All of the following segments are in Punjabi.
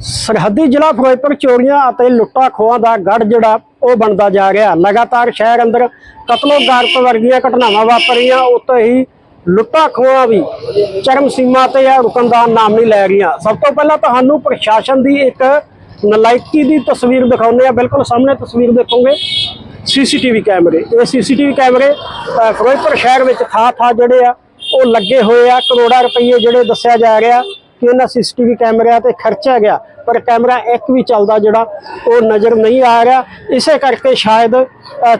ਸਰਹੱਦੀ ਜ਼ਿਲ੍ਹਾ ਫਿਰੋਜ਼ਪੁਰ ਚੋਰੀਆਂ ਅਤੇ ਲੁੱਟਾਂ ਖੋਹਾਂ ਦਾ ਗੜ ਜਿਹੜਾ, ਉਹ ਬਣਦਾ ਜਾ ਰਿਹਾ। ਲਗਾਤਾਰ ਸ਼ਹਿਰ ਅੰਦਰ ਕਤਲੋ ਗਾਰਤ ਵਰਗੀਆਂ ਘਟਨਾਵਾਂ ਵਾਪਰੀਆਂ ਉੱਤੇ ਹੀ ਲੁੱਟਾਂ ਖੋਹਾਂ ਵੀ ਚਰਮ ਸੀਮਾ ਤੇ ਆ, ਰੁਕਣ ਦਾ ਨਾਮ ਨਹੀਂ ਲੈ ਰਹੀਆਂ। ਸਭ ਤੋਂ ਪਹਿਲਾਂ ਤੁਹਾਨੂੰ ਪ੍ਰਸ਼ਾਸਨ ਦੀ ਇੱਕ ਨਲਾਇਕੀ ਦੀ ਤਸਵੀਰ ਦਿਖਾਉਂਦੇ ਆ ਬਿਲਕੁਲ ਸਾਹਮਣੇ ਤਸਵੀਰ ਦੇਖੋਗੇ। ਸੀਸੀਟੀਵੀ ਕੈਮਰੇ। ਇਹ ਸੀਸੀਟੀਵੀ ਕੈਮਰੇ ਫਿਰੋਜ਼ਪੁਰ ਸ਼ਹਿਰ ਵਿੱਚ ਥਾਂ ਥਾਂ ਜਿਹੜੇ ਆ, ਉਹ ਲੱਗੇ ਹੋਏ ਆ। ਕਰੋੜਾਂ ਰੁਪਏ ਜਿਹੜੇ ਦੱਸਿਆ ਜਾ ਰਿਹਾ। ਕਿ ਇਹਨਾਂ ਸੀਸੀਟੀਵੀ ਕੈਮਰਿਆਂ ਤੇ ਖਰਚਿਆ ਗਿਆ, ਪਰ ਕੈਮਰਾ ਇੱਕ ਵੀ ਚੱਲਦਾ ਜਿਹੜਾ, ਉਹ ਨਜ਼ਰ ਨਹੀਂ ਆ ਰਿਹਾ। ਇਸੇ ਕਰਕੇ ਸ਼ਾਇਦ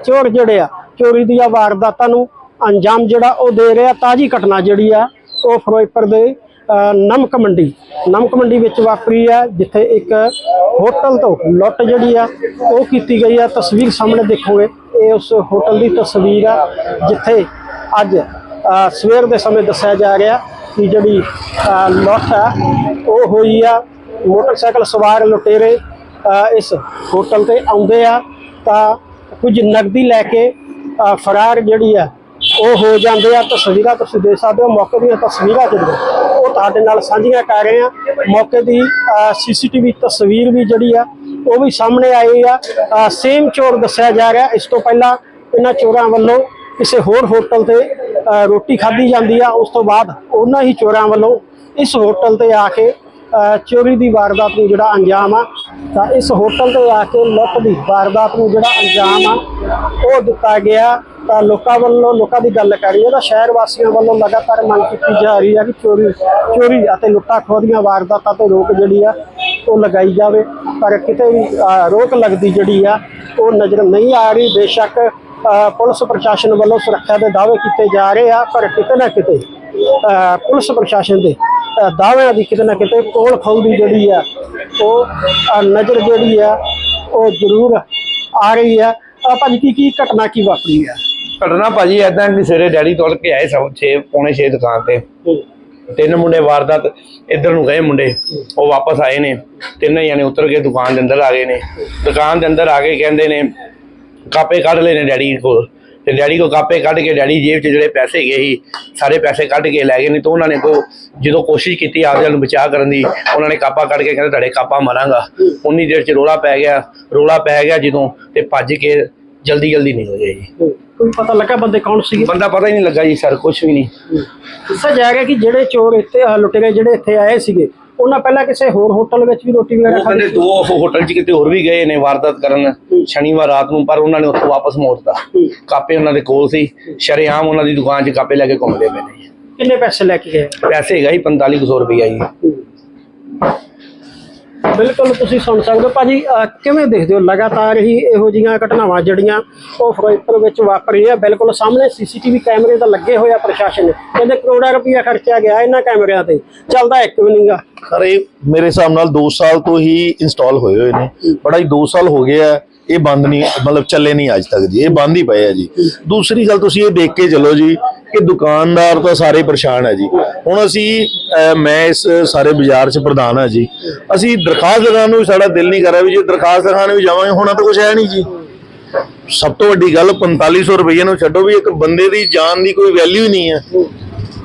ਚੋਰ ਜਿਹੜੇ ਆ, ਚੋਰੀ ਦੀਆਂ ਵਾਰਦਾਤਾਂ ਨੂੰ ਅੰਜਾਮ ਜਿਹੜਾ ਉਹ ਦੇ ਰਿਹਾ, ਤਾਜੀ ਘਟਨਾ ਜਿਹੜੀ ਆ, ਉਹ ਫਿਰੋਜ਼ਪੁਰ ਦੇ ਨਮਕ ਮੰਡੀ ਨਮਕ ਮੰਡੀ ਵਿੱਚ ਵਾਪਰੀ ਆ, ਜਿੱਥੇ ਇੱਕ ਹੋਟਲ ਤੋਂ ਲੁੱਟ ਜਿਹੜੀ ਆ, ਉਹ ਕੀਤੀ ਗਈ ਆ। ਤਸਵੀਰ ਸਾਹਮਣੇ ਦੇਖੋਗੇ, ਇਹ ਉਸ ਹੋਟਲ ਦੀ ਤਸਵੀਰ ਆ, ਜਿੱਥੇ ਅੱਜ ਸਵੇਰ ਦੇ ਸਮੇਂ ਦੱਸਿਆ ਜਾ ਰਿਹਾ ਕਿ ਜਿਹੜੀ ਅ, ਲੁੱਟ ਆ ਉਹ ਹੋਈ ਆ ਮੋਟਰਸਾਈਕਲ ਸਵਾਰ ਲੁਟੇਰੇ ਇਸ ਹੋਟਲ ਤੇ ਆਉਂਦੇ ਆ ਤਾਂ ਕੁਝ ਨਕਦੀ ਲੈ ਕੇ ਫਰਾਰ ਜਿਹੜੀ ਆ ਉਹ ਹੋ ਜਾਂਦੇ ਆ। ਤਸਵੀਰਾਂ ਤੁਸੀਂ ਦੇਖ ਸਕਦੇ ਹੋ ਮੌਕੇ ਦੀਆਂ ਤਸਵੀਰਾਂ ਜਿਹੜੀਆਂ ਉਹ ਤੁਹਾਡੇ ਨਾਲ ਸਾਂਝੀਆਂ ਕਰ ਰਹੇ ਆ। ਮੌਕੇ ਦੀ ਸੀਸੀਟੀਵੀ ਤਸਵੀਰ ਵੀ ਜਿਹੜੀ ਆ ਉਹ ਵੀ ਸਾਹਮਣੇ ਆਈ ਆ। ਸੇਮ ਚੋਰ ਦੱਸਿਆ ਜਾ ਰਿਹਾ। ਇਸ ਤੋਂ ਪਹਿਲਾਂ ਇਹਨਾਂ ਚੋਰਾਂ ਵੱਲੋਂ ਕਿਸੇ ਹੋਰ ਹੋਟਲ ਤੇ ਰੋਟੀ ਖਾਧੀ ਜਾਂਦੀ ਆ, ਉਸ ਤੋਂ ਬਾਅਦ ਉਹਨਾਂ ਹੀ ਚੋਰਾਂ ਵੱਲੋਂ ਇਸ ਹੋਟਲ ਤੇ ਆ ਕੇ ਚੋਰੀ ਦੀ ਵਾਰਦਾਤ ਨੂੰ ਜਿਹੜਾ ਅੰਜਾਮ ਆ, ਤਾਂ ਇਸ ਹੋਟਲ ਤੇ ਆ ਕੇ ਲੁੱਟ ਦੀ ਵਾਰਦਾਤ ਨੂੰ ਜਿਹੜਾ ਅੰਜਾਮ ਆ, ਉਹ ਦਿੱਤਾ ਗਿਆ। ਤਾਂ ਲੋਕਾਂ ਵੱਲੋਂ, ਲੋਕਾਂ ਦੀ ਗੱਲ ਕਰੀਏ ਤਾਂ ਸ਼ਹਿਰ ਵਾਸੀਆਂ ਵੱਲੋਂ ਲਗਾਤਾਰ ਮੰਗ ਕੀਤੀ ਜਾ ਰਹੀ ਹੈ ਕਿ ਚੋਰੀ ਚੋਰੀ ਅਤੇ ਲੁੱਟਾਂ ਖੋਹ ਦੀਆਂ ਵਾਰਦਾਤਾਂ ਤੇ ਰੋਕ ਜਿਹੜੀ ਆ, ਉਹ ਲਗਾਈ ਜਾਵੇ। ਪਰ ਕਿਤੇ ਵੀ ਰੋਕ ਲੱਗਦੀ ਜਿਹੜੀ ਆ, ਉਹ ਨਜ਼ਰ ਨਹੀਂ ਆ ਰਹੀ। ਬੇਸ਼ੱਕ ਪੁਲਿਸ ਪ੍ਰਸ਼ਾਸਨ ਵੱਲੋਂ ਸੁਰੱਖਿਆ ਦੇ ਦਾਅਵੇ ਕੀਤੇ ਜਾ ਰਹੇ ਆ, ਪਰ ਕਿਤੇ ਨਾ ਕਿਤੇ ਪੁਲਿਸ ਪ੍ਰਸ਼ਾਸਨ ਦੇ ਦਾਅਵਿਆਂ ਦੀ ਕਿਤੇ ਨਾ ਕਿਤੇ ਕੋਲ ਖੋਲਦੀ ਜਿਹੜੀ ਆ, ਉਹ ਨਜ਼ਰ ਜਿਹੜੀ ਆ, ਉਹ ਜ਼ਰੂਰ ਆ ਰਹੀ ਆ। ਭਾਜੀ, ਕੀ ਕੀ ਘਟਨਾ ਕੀ ਵਾਪਰੀ ਆ? ਘਟਨਾ ਭਾਜੀ ਐਦਾਂ ਕਿ ਸਵੇਰੇ ਡੈਡੀ ਤੋੜ ਕੇ ਆਏ ਸਭ 6 ਪੌਣੇ 6 ਦੁਕਾਨ ਤੇ। ਤਿੰਨ ਮੁੰਡੇ ਵਾਰਦਾਤ, ਇੱਧਰ ਨੂੰ ਗਏ ਮੁੰਡੇ, ਉਹ ਵਾਪਸ ਆਏ ਨੇ। ਤਿੰਨੇ ਜਾਣੇ ਉਤਰ ਕੇ ਦੁਕਾਨ ਦੇ ਅੰਦਰ ਆ ਗਏ ਨੇ। ਦੁਕਾਨ ਦੇ ਅੰਦਰ ਆ ਕੇ ਕਹਿੰਦੇ ਨੇ ਕਾਪੇ ਕੱਢ ਲਏ ਨੇ ਡੈਡੀ ਕੋਲ। ਤੇ ਡੈਡੀ ਕੋ ਕਾਪੇ ਕੱਢ ਕੇ ਡੈਡੀ ਜੇਬ 'ਚ ਜਿਹੜੇ ਪੈਸੇ ਗਏ ਸੀ ਸਾਰੇ ਪੈਸੇ ਕੱਢ ਕੇ ਲੈ ਗਏ ਨੇ ਤਾਂ ਉਹਨਾਂ ਨੇ ਕੋ ਜਦੋਂ ਕੋਸ਼ਿਸ਼ ਕੀਤੀ ਆਪਦਿਆਂ ਨੂੰ ਬਚਾਅ ਕਰਨ ਦੀ ਉਹਨਾਂ ਨੇ ਕਾਪਾ ਕੱਢ ਕੇ ਕਹਿੰਦੇ ਤੁਹਾਡੇ ਕਾਪਾ ਮਾਰਾਂਗਾ। ਉਨੀ ਦੇਰ 'ਚ ਰੋਲਾ ਪੈ ਗਿਆ ਰੋਲਾ ਪੈ ਗਿਆ ਜਦੋਂ ਤੇ ਭੱਜ ਕੇ ਜਲਦੀ ਜਲਦੀ ਨਿਕਲ ਗਏ ਜੀ। ਕੋਈ ਪਤਾ ਲੱਗਾ ਬੰਦੇ ਕੌਣ ਸੀਗੇ? ਬੰਦਾ ਪਤਾ ਹੀ ਨਹੀਂ ਲੱਗਾ ਜੀ ਸਰ ਕੁਝ ਵੀ ਨਹੀਂ। ਦੱਸਿਆ ਜਾ ਰਿਹਾ ਕਿ ਜਿਹੜੇ ਚੋਰ ਇੱਥੇ ਅ, ਲੁਟੇਰੇ ਜਿਹੜੇ ਇੱਥੇ ਆਏ ਸੀਗੇ ਉਹਨਾਂ ਪਹਿਲਾਂ ਕਿਸੇ ਹੋਰ ਹੋਟਲ ਵਿੱਚ ਵੀ ਰੋਟੀ ਵਗੈਰਾ ਉਹ ਖਾਧੀ ਕਹਿੰਦੇ ਦੋ ਹੋਟਲ 'ਚ ਕਿਤੇ ਹੋਰ ਵੀ ਗਏ ਨੇ ਵਾਰਦਾਤ ਕਰਨ। ਸ਼ਨੀਵਾਰ ਰਾਤ ਨੂੰ ਪਰ ਉਹਨਾਂ ਨੇ ਉੱਥੋਂ ਵਾਪਸ ਮੋੜਤਾ। ਕਾਪੇ ਉਹਨਾਂ ਦੇ ਕੋਲ ਸੀ। ਸ਼ਰੇਆਮ ਉਹਨਾਂ ਦੀ ਦੁਕਾਨ 'ਚ ਕਾਪੇ ਲੈ ਕੇ ਘੁੰਮਦੇ ਪਏ ਨੇ। ਕਿੰਨੇ ਪੈਸੇ ਲੈ ਕੇ ਗਏ? ਪੈਸੇ ਹੈਗਾ ਹੀ 4500 ਰੁਪਈਆ ਜੀ। ਬਿਲਕੁਲ ਤੁਸੀਂ ਸੁਣ ਸਕਦੇ ਹੋ। ਭਾਜੀ, ਅਹ, ਕਿਵੇਂ ਦੇਖਦੇ ਹੋ? ਲਗਾਤਾਰ ਹੀ ਇਹੋ ਜਿਹੀਆਂ ਘਟਨਾਵਾਂ ਜਿਹੜੀਆਂ ਉਹ ਫਿਰੋਜ਼ਪੁਰ ਵਿੱਚ ਵਾਪਰ ਰਹੀਆਂ ਬਿਲਕੁਲ ਸਾਹਮਣੇ ਸੀਸੀਟੀਵੀ ਕੈਮਰੇ ਤਾਂ ਲੱਗੇ ਹੋਏ ਆ ਪ੍ਰਸ਼ਾਸਨ ਨੇ ਕਹਿੰਦੇ ਕਰੋੜਾਂ ਰੁਪਇਆ ਖਰਚਿਆ ਗਿਆ ਇਹਨਾਂ ਕੈਮਰਿਆਂ ਤੇ। ਚੱਲਦਾ ਇੱਕ ਵੀ ਨਹੀਂਗਾ ਸਰ ਇਹ ਮੇਰੇ ਹਿਸਾਬ ਨਾਲ 2 ਸਾਲ ਤੋਂ ਹੀ ਇੰਸਟਾਲ ਹੋਏ ਹੋਏ ਨੇ। ਬੜਾ ਹੀ 2 ਸਾਲ ਹੋ ਗਏ ਆ। ਇਹ ਬੰਦ ਨਹੀਂ, ਮਤਲਬ ਚੱਲੇ ਨਹੀਂ ਅੱਜ ਤੱਕ ਜੀ। ਇਹ ਬੰਦ ਹੀ ਪਏ ਆ ਜੀ। ਦੂਸਰੀ ਗੱਲ ਤੁਸੀਂ ਇਹ ਦੇਖ ਕੇ ਚੱਲੋ ਜੀ ਕਿ ਦੁਕਾਨਦਾਰ ਤਾਂ ਸਾਰੇ ਪਰੇਸ਼ਾਨ ਹੈ ਜੀ। ਹੁਣ ਅਸੀਂ ਮੈਂ ਇਸ ਸਾਰੇ ਬਾਜ਼ਾਰ 'ਚ ਪ੍ਰਧਾਨ ਆ ਜੀ। ਅਸੀਂ ਦਰਖਾਸਤ ਲਗਾਉਣ ਨੂੰ ਸਾਡਾ ਦਿਲ ਨਹੀਂ ਕਰ ਰਿਹਾ ਵੀ ਜੇ ਦਰਖਾਸਤ ਲਗਾਉਣ ਵੀ ਜਾਵਾਂਗੇ, ਹੋਣਾ ਤਾਂ ਕੁਝ ਹੈ ਨਹੀਂ ਜੀ। ਸਭ ਤੋਂ ਵੱਡੀ ਗੱਲ 4500 ਰੁਪਏ ਨੂੰ ਛੱਡੋ ਵੀ ਇੱਕ ਬੰਦੇ ਦੀ ਜਾਨ ਦੀ ਕੋਈ ਵੈਲਿਊ ਹੀ ਨਹੀਂ ਹੈ।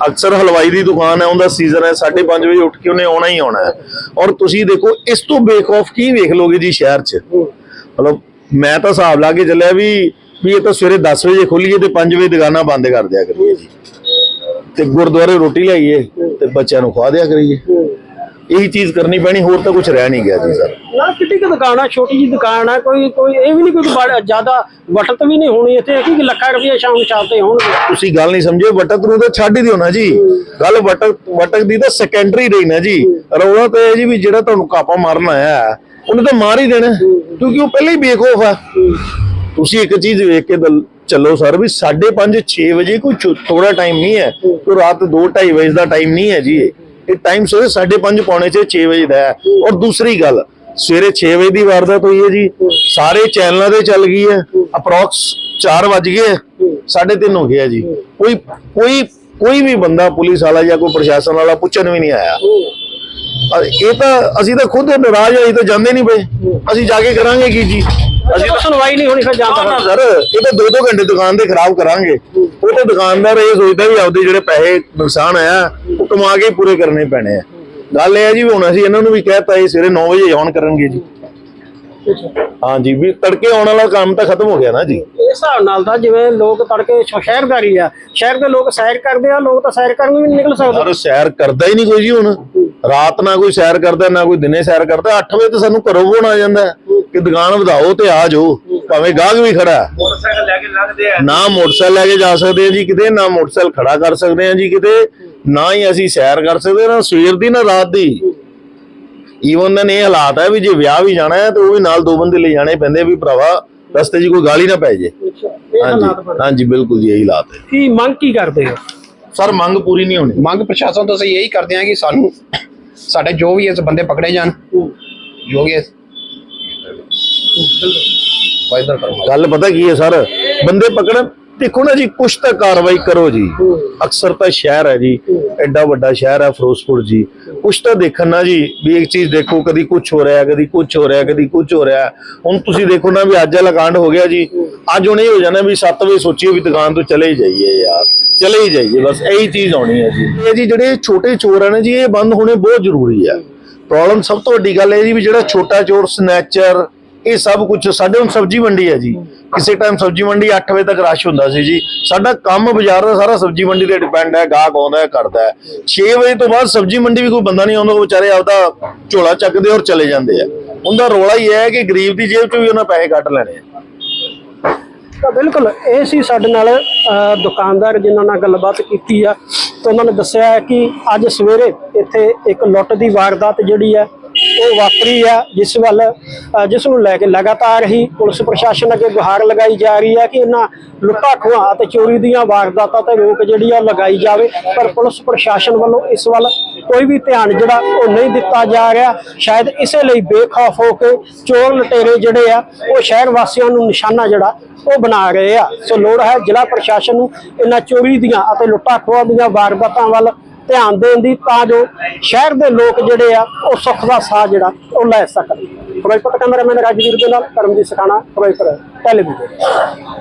ਅਕਸਰ ਹਲਵਾਈ ਦੀ ਦੁਕਾਨ ਹੈ, ਉਹਦਾ ਸੀਜ਼ਨ ਹੈ 5:30 ਵਜੇ ਉੱਠ ਕੇ ਉਹਨੇ ਆਉਣਾ ਹੀ ਆਉਣਾ ਹੈ। ਔਰ ਤੁਸੀਂ ਦੇਖੋ, ਇਸ ਤੋਂ ਬੇਖੌਫ ਕੀ ਵੇਖ ਲੋਗੇ ਜੀ ਸ਼ਹਿਰ 'ਚ? ਮਤਲਬ ਮੈਂ ਤਾਂ ਹਿਸਾਬ ਲਾ ਕੇ ਚੱਲਿਆ ਵੀ ਵੀ ਇਹ ਤਾਂ ਸਵੇਰੇ 10 ਵਜੇ ਖੋਲੀਏ ਤੇ 5 ਵਜੇ ਦੁਕਾਨਾਂ ਬੰਦ ਕਰ ਦਿਆ ਕਰੀਏ ਜੀ। ਤੇ ਗੁਰਦੁਆਰੇ ਰੋਟੀ ਲਿਆਈਏ ਤੇ ਬੱਚਿਆਂ ਨੂੰ ਖਵਾ ਦਿਆ ਕਰੀਏ। ਇਹੀ ਚੀਜ਼ ਕਰਨੀ ਪੈਣੀ ਹੋਰ ਤਾਂ ਕੁਝ ਰਹਿ ਨਹੀਂ ਗਿਆ ਜੀ ਸਰ। ਨਾ ਕਿੱਡੀ ਕੁ ਦੁਕਾਨ ਆ ਛੋਟੀ ਜੀ ਦੁਕਾਨ ਆ ਕੋਈ ਕੋਈ ਇਹ ਵੀ ਨਹੀਂ ਕੋਈ ਜ਼ਿਆਦਾ ਵਟਤ ਵੀ ਨਹੀਂ ਹੋਣੀ ਇੱਥੇ ਕੀ ਲੱਖਾਂ ਰੁਪਈਆ ਸ਼ਾਮ ਨੂੰ ਚਾਹਤੇ ਹੋਣਗੇ। ਤੁਸੀਂ ਗੱਲ ਨਹੀਂ ਸਮਝੇ ਵਟਕ ਨੂੰ ਤਾਂ ਛੱਡ ਹੀ ਦਿਓ ਨਾ ਜੀ। ਗੱਲ ਵਟਕ ਵਟਕ ਦੀ ਤਾਂ ਸੈਕੰਡਰੀ ਰਹੀ ਨਾ ਜੀ। ਰੌਲਾ ਤਾਂ ਇਹ ਜੀ ਵੀ ਜਿਹੜਾ ਤੁਹਾਨੂੰ ਕਾਪਾ ਮਾਰਨ ਆਇਆ ਉਹਨੇ ਤਾਂ ਮਾਰ ਹੀ ਦੇਣਾ। ਕਿਉਂਕਿ ਉਹ ਪਹਿਲਾਂ ਹੀ ਬੇਖੌਫ ਆ। ਤੁਸੀਂ ਇੱਕ ਚੀਜ਼ ਵੇਖ ਕੇ ਦਲ- ਚੱਲੋ ਸਰ ਵੀ 5:30 6 ਵਜੇ ਕੋਈ ਥੋੜਾ ਟਾਈਮ ਨਹੀਂ ਹੈ। ਕੋਈ ਰਾਤ 2:30 ਵਜੇ ਦਾ ਟਾਈਮ ਨਹੀਂ ਹੈ ਜੀ ਇਹ। ਟਾਈਮ ਸਵੇਰੇ 5:30 ਪੌਣੇ 6 ਵਜੇ ਦਾ ਹੈ। ਔਰ ਦੂਸਰੀ ਗੱਲ ਸਵੇਰੇ 6 ਵਜੇ ਦੀ ਵਾਰਦਾਤ ਹੋਈ ਹੈ ਜੀ। ਸਾਰੇ ਚੈਨਲਾਂ ਤੇ ਚੱਲ ਗਈ ਹੈ। ਅਪਰੋਕਸ 4 ਵਜ ਗਏ ਹੈ, ਸਾਢੇ 3 ਹੋ ਗਿਆ ਜੀ। ਕੋਈ ਕੋਈ ਕੋਈ ਵੀ ਬੰਦਾ ਪੁਲਿਸ ਵਾਲਾ ਜਾਂ ਕੋਈ ਪ੍ਰਸ਼ਾਸਨ ਵਾਲਾ ਪੁੱਛਣ ਵੀ ਨਹੀਂ ਆਇਆ। ਇਹ ਤਾਂ ਅਸੀਂ ਤਾਂ ਖੁਦ ਨਾਰਾਜ਼ ਹੋਈ ਤਾਂ ਜਾਂਦੇ ਨਹੀਂ ਪਏ। ਅਸੀਂ ਜਾ ਕੇ ਕਰਾਂਗੇ ਕੀ ਜੀ? ਅਸੀਂ ਤਾਂ ਸੁਣਵਾਈ ਨਹੀਂ ਹੋਣੀ ਫਿਰ ਜਾਂਦਾ ਨਾ ਸਰ ਇਹ ਤਾਂ ਦੋ ਦੋ ਘੰਟੇ ਦੁਕਾਨ ਦੇ ਖਰਾਬ ਕਰਾਂਗੇ। ਉਹ ਤਾਂ ਦੁਕਾਨਦਾਰ ਇਹ ਸੋਚਦਾ ਵੀ ਆਪਦੇ ਜਿਹੜੇ ਪੈਸੇ ਨੁਕਸਾਨ ਆਇਆ ਉਹ ਕਮਾ ਕੇ ਹੀ ਪੂਰੇ ਕਰਨੇ ਪੈਣੇ ਆ। ਗੱਲ ਇਹ ਹੈ ਜੀ ਹੁਣ ਅਸੀਂ ਇਹਨਾਂ ਨੂੰ ਵੀ ਕਹਿਤਾ ਇਹ ਸਵੇਰੇ 9 ਵਜੇ ਆਨ ਕਰਨਗੇ ਜੀ। ਹਾਂਜੀ ਵੀ ਤੜਕੇ ਆਉਣ ਵਾਲਾ ਕੰਮ ਤਾਂ ਖਤਮ ਹੋ ਗਿਆ ਨਾ ਜੀ। ਇਸ ਹਿਸਾਬ ਨਾਲ ਤਾਂ ਜਿਵੇਂ ਲੋਕ ਤੜਕੇ ਸ਼ਹਿਰਦਾਰੀ ਆ ਸ਼ਹਿਰ ਦੇ ਲੋਕ ਸੈਰ ਕਰਦੇ ਆ ਲੋਕ ਤਾਂ ਸੈਰ ਕਰਨ ਵੀ ਨਹੀਂ ਨਿਕਲ ਸਕਦੇ। ਪਰ ਸੈਰ ਕਰਦਾ ਹੀ ਨਹੀਂ ਕੋਈ ਜੀ ਹੁਣ। ਰਾਤ ਨਾ ਕੋਈ ਸੈਰ ਕਰਦਾ ਨਾ ਕੋਈ ਦਿਨੇ ਸੈਰ ਕਰਦਾ 8 ਵਜੇ ਤੇ ਸਾਨੂੰ ਘਰੋਂ ਆ ਜਾਂਦਾ। ਹੈ ਕਿ ਦੁਕਾਨ ਵਧਾਓ ਤੇ ਆ ਜਾਓ ਭਾਵੇਂ ਗਾਹਕ ਵੀ ਖੜਾ ਹੈ। ਮੋਟਰਸਾਈਕਲ ਲੈ ਕੇ ਲੰਘਦੇ ਆ। ਨਾ ਮੋਟਰਸਾਈਕਲ ਲੈ ਕੇ ਜਾ ਸਕਦੇ ਆ ਜੀ ਕਿਤੇ ਨਾ ਮੋਟਰਸਾਈਕਲ ਖੜਾ ਕਰ ਸਕਦੇ ਆ ਜੀ ਕਿਤੇ ਨਾ ਹੀ ਅਸੀਂ ਸੈਰ ਕਰ ਸਕਦੇ ਨਾ ਸਵੇਰ ਦੀ ਨਾ ਰਾਤ ਦੀ। ਈਵਨ ਦਨ ਇਹ ਹਾਲਾਤ ਹੈ ਵੀ ਜੇ ਵਿਆਹ ਵੀ ਜਾਣਾ ਹੈ ਤੇ ਉਹ ਵੀ ਨਾਲ ਦੋ ਬੰਦੇ ਲੈ ਜਾਣੇ ਪੈਂਦੇ ਵੀ ਭਰਾਵਾ ਰਸਤੇ 'ਚ ਕੋਈ ਗਾਲੀ ਨਾ ਪੈ ਜੇ। ਹਾਂਜੀ ਹਾਂਜੀ ਬਿਲਕੁਲ ਜੀ ਇਹੀ ਹਾਲਾਤ ਹੈ। ਕੀ ਮੰਗ ਕੀ ਕਰਦੇ ਹੋ? ਸਰ ਮੰਗ ਪੂਰੀ ਨਹੀਂ ਹੋਣੀ। ਮੰਗ ਪ੍ਰਸ਼ਾਸਨ ਤੋਂ ਅਸੀਂ ਇਹੀ ਕਰਦੇ ਹਾਂ ਕਿ ਸਾਨੂੰ ਸਾਡੇ ਜੋ ਵੀ ਇਸ ਬੰਦੇ ਪਕੜੇ ਜਾਣ ਜੋ ਵੀ ਗੱਲ ਪਤਾ ਕੀ ਹੈ ਸਰ? ਬੰਦੇ ਪਕੜਨ। ਦੇਖੋ ਨਾ ਜੀ ਕੁਛ ਤਾਂ ਕਾਰਵਾਈ ਕਰੋ ਜੀ। ਅਕਸਰ ਤਾਂ ਸ਼ਹਿਰ ਹੈ ਜੀ ਐਡਾ ਵੱਡਾ ਸ਼ਹਿਰ ਹੈ ਫਿਰੋਜ਼ਪੁਰ ਜੀ। ਕੁਛ ਤਾਂ ਦੇਖਣ ਨਾ ਜੀ ਵੀ ਇੱਕ ਚੀਜ਼ ਦੇਖੋ ਕਦੀ ਕੁਛ ਹੋ ਰਿਹਾ ਕਦੀ ਕੁਛ ਹੋ ਰਿਹਾ ਕਦੀ ਕੁਛ ਹੋ ਰਿਹਾ। ਹੁਣ ਤੁਸੀਂ ਦੇਖੋ ਨਾ ਵੀ ਅੱਜ ਵਾਲਾ ਕਾਂਡ ਹੋ ਗਿਆ ਜੀ। ਅੱਜ ਹੁਣ ਇਹ ਹੋ ਜਾਣਾ ਵੀ 7 ਵਜੇ ਸੋਚੀਏ ਵੀ ਦੁਕਾਨ ਤੋਂ ਚਲੇ ਹੀ ਜਾਈਏ ਯਾਰ। ਚਲੇ ਹੀ ਜਾਈਏ ਬਸ ਇਹੀ ਚੀਜ਼ ਆਉਣੀ ਹੈ ਜੀ। ਇਹ ਜੀ ਜਿਹੜੇ ਛੋਟੇ ਚੋਰ ਆ ਨੇ ਜੀ ਇਹ ਬੰਦ ਹੋਣੇ ਬਹੁਤ ਜ਼ਰੂਰੀ ਹੈ। ਪ੍ਰੋਬਲਮ ਸਭ ਤੋਂ ਵੱਡੀ ਗੱਲ ਇਹ ਜੀ ਵੀ ਜਿਹੜਾ ਛੋਟਾ ਚੋਰ ਸਨੈਚਰ ਇਹ ਸਭ ਕੁਝ ਸਾਡੇ ਹੁਣ ਸਬਜ਼ੀ ਮੰਡੀ ਹੈ ਜੀ। ਕਿਸੇ ਟਾਈਮ ਸਬਜ਼ੀ ਮੰਡੀ 8 ਵਜੇ ਤੱਕ ਰਸ਼ ਹੁੰਦਾ ਸੀ ਜੀ। ਸਾਡਾ ਕੰਮ ਬਾਜ਼ਾਰ ਦਾ ਸਾਰਾ ਸਬਜ਼ੀ ਮੰਡੀ ਤੇ ਡਿਪੈਂਡ ਹੈ, ਗਾਹਕ ਆਉਂਦਾ ਹੈ ਕਰਦਾ ਹੈ। 6 ਵਜੇ ਤੋਂ ਬਾਅਦ ਸਬਜ਼ੀ ਮੰਡੀ ਵੀ ਕੋਈ ਬੰਦਾ ਨਹੀਂ ਆਉਂਦਾ, ਉਹ ਵਿਚਾਰੇ ਆਪਦਾ ਝੋਲਾ ਚੱਕਦੇ ਔਰ ਚਲੇ ਜਾਂਦੇ ਆ। ਉਹਦਾ ਰੋਲਾ ਹੀ ਹੈ ਕਿ ਗਰੀਬ ਦੀ ਜੇਬ ਚ ਵੀ ਉਹਨਾਂ ਪੈਸੇ ਕੱਢ ਲੈਣੇ ਆ। ਤਾਂ ਬਿਲਕੁਲ, ਇਹ ਸੀ ਸਾਡੇ ਨਾਲ ਦੁਕਾਨਦਾਰ ਜਿਨ੍ਹਾਂ ਨਾਲ ਗੱਲਬਾਤ ਕੀਤੀ ਆ। ਤੇ ਉਹਨਾਂ ਨੇ ਦੱਸਿਆ ਹੈ ਕਿ ਅੱਜ ਸਵੇਰੇ ਇੱਥੇ ਇੱਕ ਲੁੱਟ ਦੀ ਵਾਰਦਾਤ ਜਿਹੜੀ ਹੈ ਉਹ ਵਾਪਰੀ ਆ, ਜਿਸ ਵੱਲ ਜਿਸ ਨੂੰ ਲੈ ਕੇ ਲਗਾਤਾਰ ਹੀ ਪੁਲਿਸ ਪ੍ਰਸ਼ਾਸਨ ਅੱਗੇ ਗੁਹਾਰ ਲਗਾਈ ਜਾ ਰਹੀ ਹੈ ਕਿ ਇਹਨਾਂ ਲੁੱਟਾਂ ਖੋਹਾਂ ਅਤੇ ਚੋਰੀ ਦੀਆਂ ਵਾਰਦਾਤਾਂ ਤੇ ਰੋਕ ਜਿਹੜੀ ਆ ਉਹ ਲਗਾਈ ਜਾਵੇ। ਪਰ ਪੁਲਿਸ ਪ੍ਰਸ਼ਾਸਨ ਵੱਲੋਂ ਇਸ ਵੱਲ ਕੋਈ ਵੀ ਧਿਆਨ ਜਿਹੜਾ ਉਹ ਨਹੀਂ ਦਿੱਤਾ ਜਾ ਰਿਹਾ। ਸ਼ਾਇਦ ਇਸੇ ਲਈ ਬੇਖੌਫ ਹੋ ਕੇ ਚੋਰ ਲਟੇਰੇ ਜਿਹੜੇ ਆ, ਉਹ ਸ਼ਹਿਰ ਵਾਸੀਆਂ ਨੂੰ ਨਿਸ਼ਾਨਾ ਜਿਹੜਾ ਉਹ ਬਣਾ ਰਹੇ ਆ। ਸੋ ਲੋੜ ਹੈ ਜ਼ਿਲ੍ਹਾ ਪ੍ਰਸ਼ਾਸਨ ਨੂੰ ਇਹਨਾਂ ਚੋਰੀ ਦੀਆਂ ਅਤੇ ਲੁੱਟਾਂ ਖੋਹਾਂ ਦੀਆਂ ਵਾਰਦਾਤਾਂ ਵੱਲ ਧਿਆਨ ਦੇਣ ਦੀ ਤਾਂ ਜੋ ਸ਼ਹਿਰ ਦੇ ਲੋਕ ਜਿਹੜੇ ਆ, ਉਹ ਸੁੱਖ ਦਾ ਸਾਹ ਜਿਹੜਾ, ਉਹ ਲੈ ਸਕਣ। ਫਿਰੋਜ਼ਪੁਰ ਕੈਮਰਾਮੈਨ ਰਾਜਵੀਰ ਦੇ ਨਾਲ ਕਰਮਜੀਤ ਸਖਾਣਾ ਫਿਰੋਜ਼ਪੁਰ ਟੈਲੀਵਿਜ਼ਨ।